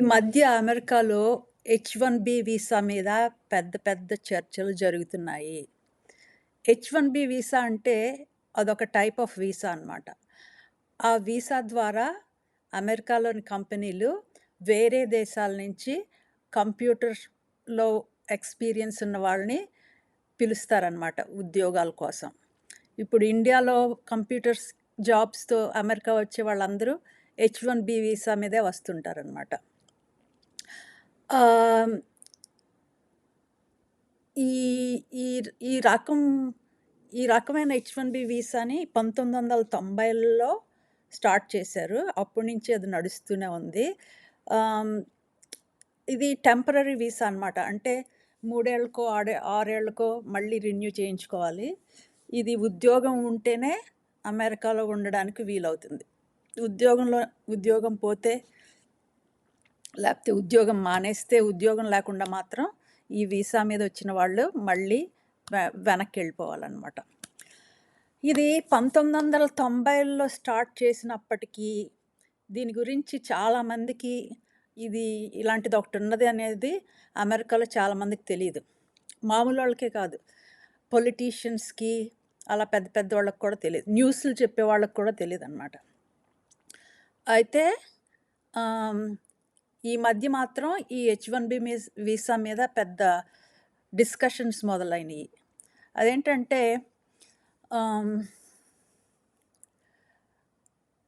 మధ్య అమెరికాలో H one B visa మీద పెద్ద పెద్ద చర్చలు జరుగుతున్నాయి. హెచ్ వన్ బి వీసా అంటే అదొక టైప్ ఆఫ్ వీసా అనమాట ఆ వీసా ద్వారా అమెరికాలోని కంపెనీలు వేరే దేశాల నుంచి కంప్యూటర్లో ఎక్స్పీరియన్స్ ఉన్న వాళ్ళని పిలుస్తారనమాట ఉద్యోగాల కోసం. ఇప్పుడు ఇండియాలో కంప్యూటర్స్ జాబ్స్తో అమెరికా వచ్చే వాళ్ళందరూ హెచ్ వన్ బి వీసా మీదే వస్తుంటారనమాట ఈ ఈ ఈ రకం ఈ రకమైన హెచ్ వన్ బి వీసాని పంతొమ్మిది వందల తొంభైలలో స్టార్ట్ చేశారు. అప్పటి నుంచి అది నడుస్తూనే ఉంది. ఇది టెంపరీ వీసా అనమాట అంటే మూడేళ్ళకో ఆడే ఆరేళ్ళకో మళ్ళీ రిన్యూ చేయించుకోవాలి. ఇది ఉద్యోగం ఉంటేనే అమెరికాలో ఉండడానికి వీలవుతుంది. ఉద్యోగంలో ఉద్యోగం పోతే లేకపోతే ఉద్యోగం మానేస్తే ఉద్యోగం లేకుండా మాత్రం ఈ వీసా మీద వచ్చిన వాళ్ళు మళ్ళీ వె- వెనక్కి వెళ్ళిపోవాలన్నమాట ఇది పంతొమ్మిది వందల తొంభైలో స్టార్ట్ చేసినప్పటికీ దీని గురించి చాలామందికి ఇది ఇలాంటిది ఒకటి ఉన్నది అనేది అమెరికాలో చాలామందికి తెలియదు మామూలు వాళ్ళకే కాదు. పొలిటీషియన్స్కి అలా పెద్ద పెద్ద వాళ్ళకి కూడా తెలియదు న్యూస్లు చెప్పే వాళ్ళకి కూడా తెలియదు అనమాట అయితే ఈ మధ్య మాత్రం ఈ హెచ్ వన్ బి వీసా మీద పెద్ద డిస్కషన్స్ మొదలైనవి అదేంటంటే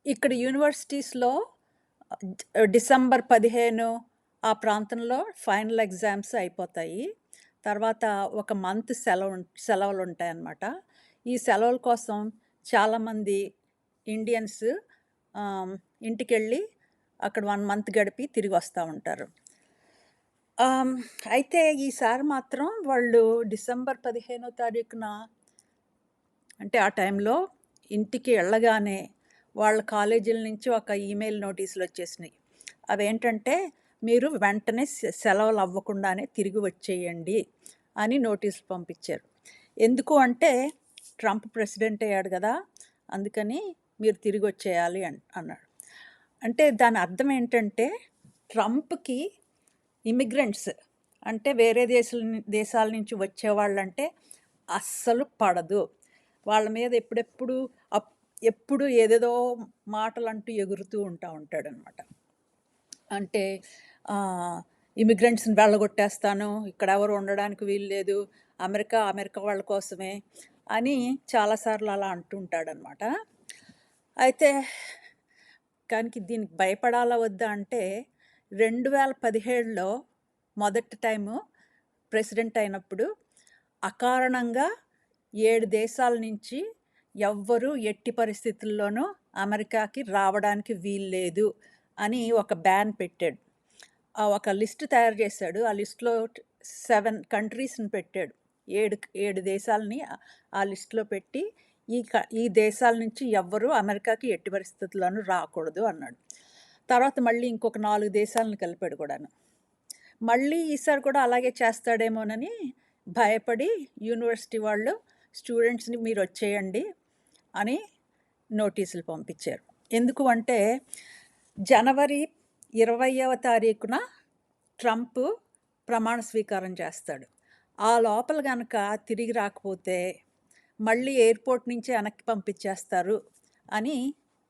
ఇక్కడ యూనివర్సిటీస్లో డిసెంబర్ పదిహేను ఆ ప్రాంతంలో ఫైనల్ ఎగ్జామ్స్ అయిపోతాయి. తర్వాత ఒక మంత్ సెలవు సెలవులు ఉంటాయి అన్నమాట ఈ సెలవుల కోసం చాలామంది ఇండియన్స్ ఇంటికి వెళ్ళి అక్కడ వన్ మంత్ గడిపి తిరిగి వస్తూ ఉంటారు. అయితే ఈసారి మాత్రం వాళ్ళు డిసెంబర్ పదిహేనో తారీఖున అంటే ఆ టైంలో ఇంటికి వెళ్ళగానే వాళ్ళ కాలేజీల నుంచి ఒక ఈమెయిల్ నోటీసులు వచ్చేసినాయి. అవేంటంటే మీరు వెంటనే సె- సెలవులు అవ్వకుండానే తిరిగి వచ్చేయండి అని నోటీసులు పంపించారు. ఎందుకు అంటే ట్రంప్ ప్రెసిడెంట్ అయ్యాడు కదా అందుకని మీరు తిరిగి వచ్చేయాలి అన్ అన్నాడు. అంటే దాని అర్థం ఏంటంటే ట్రంప్కి ఇమిగ్రెంట్స్ అంటే వేరే దేశాల దేశాల నుంచి వచ్చేవాళ్ళంటే అస్సలు పడదు. వాళ్ళ మీద ఎప్పుడెప్పుడు అప్- ఎప్పుడు ఏదేదో మాటలు అంటూ ఎగురుతూ ఉంటా ఉంటాడనమాట. అంటే ఇమిగ్రెంట్స్ని వెళ్ళగొట్టేస్తాను ఇక్కడ ఎవరు ఉండడానికి వీలు లేదు అమెరికా అమెరికా వాళ్ళ కోసమే అని చాలాసార్లు అలా అంటుంటాడనమాట అయితే కానీ దీనికి భయపడాలా వద్దా అంటే రెండు వేల పదిహేడులో మొదటి టైము ప్రెసిడెంట్ అయినప్పుడు అకారణంగా ఏడు దేశాల నుంచి ఎవ్వరూ ఎట్టి పరిస్థితుల్లోనూ అమెరికాకి రావడానికి వీల్లేదు అని ఒక బ్యాన్ పెట్టాడు. ఒక లిస్ట్ తయారు చేశాడు. ఆ లిస్ట్లో సెవెన్ కంట్రీస్ని పెట్టాడు. ఏడు ఏడు దేశాలని ఆ- ఆ లిస్ట్లో పెట్టి ఈ క ఈ దేశాల నుంచి ఎవ్వరూ అమెరికాకి ఎట్టి పరిస్థితుల్లోనూ రాకూడదు అన్నాడు. తర్వాత మళ్ళీ ఇంకొక నాలుగు దేశాలను కలిపాడు కూడాను. మళ్ళీ ఈసారి కూడా అలాగే చేస్తాడేమోనని భయపడి యూనివర్సిటీ వాళ్ళు స్టూడెంట్స్ని మీరు వచ్చేయండి అని నోటీసులు పంపించారు. ఎందుకు అంటే జనవరి ఇరవయవ తారీఖున ట్రంప్ ప్రమాణ స్వీకారం చేస్తాడు. ఆ లోపల కనుక తిరిగి రాకపోతే మళ్ళీ ఎయిర్పోర్ట్ నుంచి వెనక్కి పంపించేస్తారు అని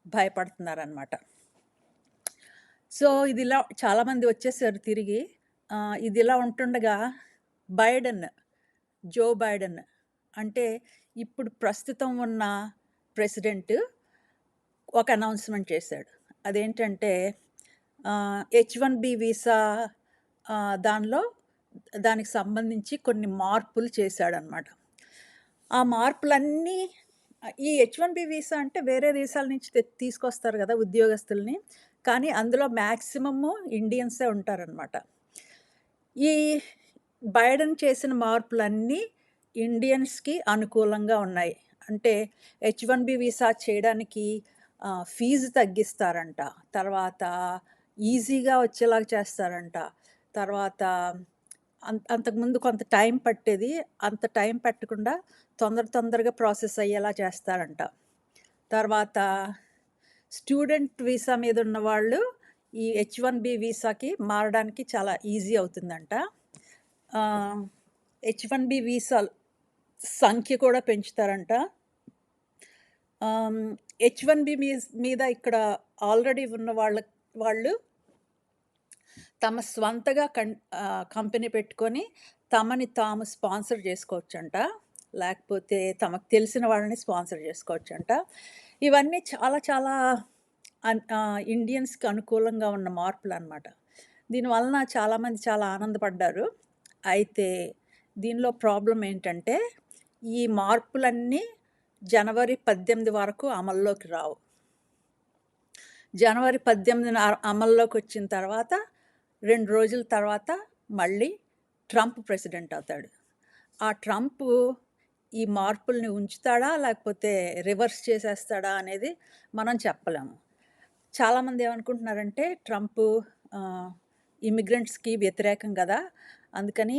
భయపడుతున్నారనమాట సో ఇది ఇలా చాలామంది వచ్చేసారు తిరిగి. ఇది ఇలా ఉంటుండగా బైడెన్ జో బైడెన్ అంటే ఇప్పుడు ప్రస్తుతం ఉన్న ప్రెసిడెంట్ ఒక అనౌన్స్మెంట్ చేశాడు. అదేంటంటే హెచ్ వన్ బి వీసా దానిలో దానికి సంబంధించి కొన్ని మార్పులు చేశాడనమాట ఆ మార్పులన్నీ ఈ హెచ్ వన్ బి వీసా అంటే వేరే దేశాల నుంచి తీసుకొస్తారు కదా ఉద్యోగస్తుల్ని. కానీ అందులో మ్యాక్సిమము ఇండియన్సే ఉంటారనమాట ఈ బైడెన్ చేసిన మార్పులన్నీ ఇండియన్స్కి అనుకూలంగా ఉన్నాయి. అంటే హెచ్ వన్ బి వీసా చేయడానికి ఫీజు తగ్గిస్తారంట. తర్వాత ఈజీగా వచ్చేలాగా చేస్తారంట. తర్వాత అంత అంతకుముందు కొంత టైం పట్టేది. అంత టైం పెట్టకుండా తొందర తొందరగా ప్రాసెస్ అయ్యేలా చేస్తారంట. తర్వాత స్టూడెంట్ వీసా మీద ఉన్న వాళ్ళు ఈ హెచ్ వన్ బి వీసాకి మారడానికి చాలా ఈజీ అవుతుందంట. హెచ్ వన్ బి వీసా సంఖ్య కూడా పెంచుతారంట. హెచ్ వన్ బి మీద ఇక్కడ ఆల్రెడీ ఉన్న వాళ్ళ వాళ్ళు తమ స్వంతగా కం కంపెనీ పెట్టుకొని తమని తాము స్పాన్సర్ చేసుకోవచ్చంట. లేకపోతే తమకు తెలిసిన వాళ్ళని స్పాన్సర్ చేసుకోవచ్చంట. ఇవన్నీ చాలా చాలా అన్- ఇండియన్స్కి అనుకూలంగా ఉన్న మార్పులు అనమాట దీనివలన చాలామంది చాలా ఆనందపడ్డారు. అయితే దీనిలో ప్రాబ్లం ఏంటంటే ఈ మార్పులన్నీ జనవరి పద్దెనిమిది వరకు అమల్లోకి రావు. జనవరి పద్దెనిమిదిన అమల్లోకి వచ్చిన తర్వాత రెండు రోజుల తర్వాత మళ్ళీ ట్రంప్ ప్రెసిడెంట్ అవుతాడు. ఆ ట్రంప్ ఈ మార్పుల్ని ఉంచుతాడా లేకపోతే రివర్స్ చేసేస్తాడా అనేది మనం చెప్పలేము. చాలామంది ఏమనుకుంటున్నారంటే ట్రంప్ ఇమిగ్రెంట్స్కి వ్యతిరేకం కదా అందుకని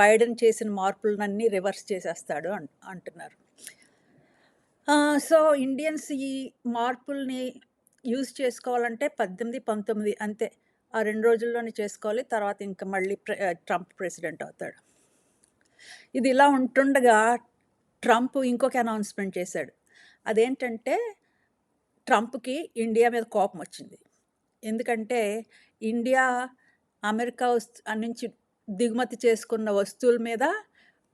బైడెన్ చేసిన మార్పులన్నీ రివర్స్ చేసేస్తాడు అంటున్నారు. సో ఇండియన్స్ ఈ మార్పుల్ని యూజ్ చేసుకోవాలంటే పద్దెనిమిది పంతొమ్మిది అంతే. ఆ రెండు రోజుల్లోనే చేసుకోవాలి. తర్వాత ఇంకా మళ్ళీ ట్రంప్ ప్రెసిడెంట్ అవుతాడు. ఇది ఇలా ఉంటుండగా ట్రంప్ ఇంకొక అనౌన్స్మెంట్ చేశాడు. అదేంటంటే ట్రంప్కి ఇండియా మీద కోపం వచ్చింది. ఎందుకంటే ఇండియా అమెరికా వస్తు నుంచి దిగుమతి చేసుకున్న వస్తువుల మీద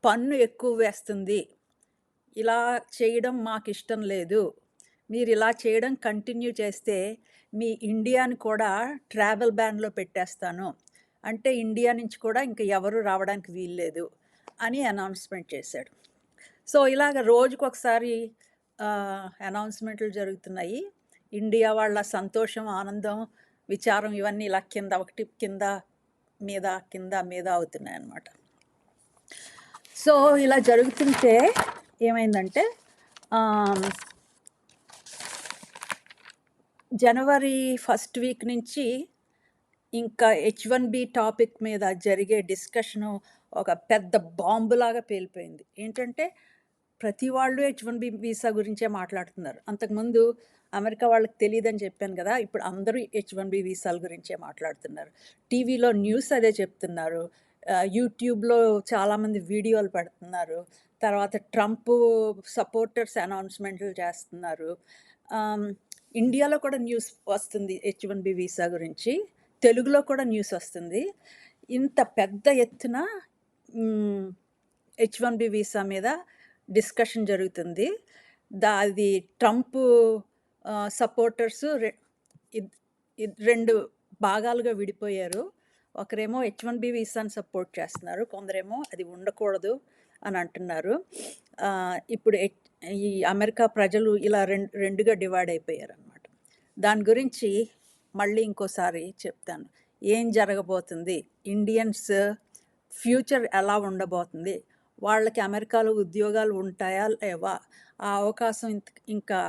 పన్ను ఎక్కువ వేస్తుంది. ఇలా చేయడం మాకు ఇష్టం లేదు. మీరు ఇలా చేయడం కంటిన్యూ చేస్తే మీ ఇండియాని కూడా ట్రావెల్ బ్యాన్లో పెట్టేస్తాను. అంటే ఇండియా నుంచి కూడా ఇంకా ఎవరు రావడానికి వీల్లేదు అని అనౌన్స్మెంట్ చేశాడు. సో ఇలాగ రోజుకు ఒకసారి అనౌన్స్మెంట్లు జరుగుతున్నాయి. ఇండియా వాళ్ళ సంతోషం ఆనందం విచారం ఇవన్నీ ఇలా కింద ఒకటి కింద మీద కింద మీద అవుతున్నాయి అన్నమాట సో ఇలా జరుగుతుంటే ఏమైందంటే జనవరి ఫస్ట్ వీక్ నుంచి ఇంకా హెచ్ వన్ బి టాపిక్ మీద జరిగే డిస్కషను ఒక పెద్ద బాంబులాగా పేలిపోయింది. ఏంటంటే ప్రతి వాళ్ళు హెచ్ వన్ బి వీసా గురించే మాట్లాడుతున్నారు. అంతకుముందు అమెరికా వాళ్ళకి తెలియదని చెప్పాను కదా ఇప్పుడు అందరూ హెచ్ వన్ బి వీసాల గురించే మాట్లాడుతున్నారు. టీవీలో న్యూస్ అదే చెప్తున్నారు. యూట్యూబ్లో చాలామంది వీడియోలు పెడుతున్నారు. తర్వాత ట్రంప్ సపోర్టర్స్ అనౌన్స్మెంట్లు చేస్తున్నారు. ఇండియాలో కూడా న్యూస్ వస్తుంది హెచ్ వన్ బి వీసా గురించి తెలుగులో కూడా న్యూస్ వస్తుంది. ఇంత పెద్ద ఎత్తున హెచ్ వన్ బి వీసా మీద డిస్కషన్ జరుగుతుంది. దా అది ట్రంప్ సపోర్టర్స్ రెండు భాగాలుగా విడిపోయారు. ఒకరేమో హెచ్ వన్ బి వీసాని సపోర్ట్ చేస్తున్నారు కొందరేమో అది ఉండకూడదు అని అంటున్నారు. ఇప్పుడు ఈ అమెరికా ప్రజలు ఇలా రెండు రెండుగా డివైడ్ అయిపోయారు అనమాట దాని గురించి మళ్ళీ ఇంకోసారి చెప్తాను. ఏం జరగబోతుంది? ఇండియన్స్ ఫ్యూచర్ ఎలా ఉండబోతుంది? వాళ్ళకి అమెరికాలో ఉద్యోగాలు ఉంటాయా లేవా? ఆ అవకాశం ఇంకా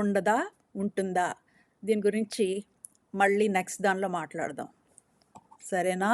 ఉండదా? ఉంటుందా? దీని గురించి మళ్ళీ నెక్స్ట్ దానిలో మాట్లాడదాం. సరేనా?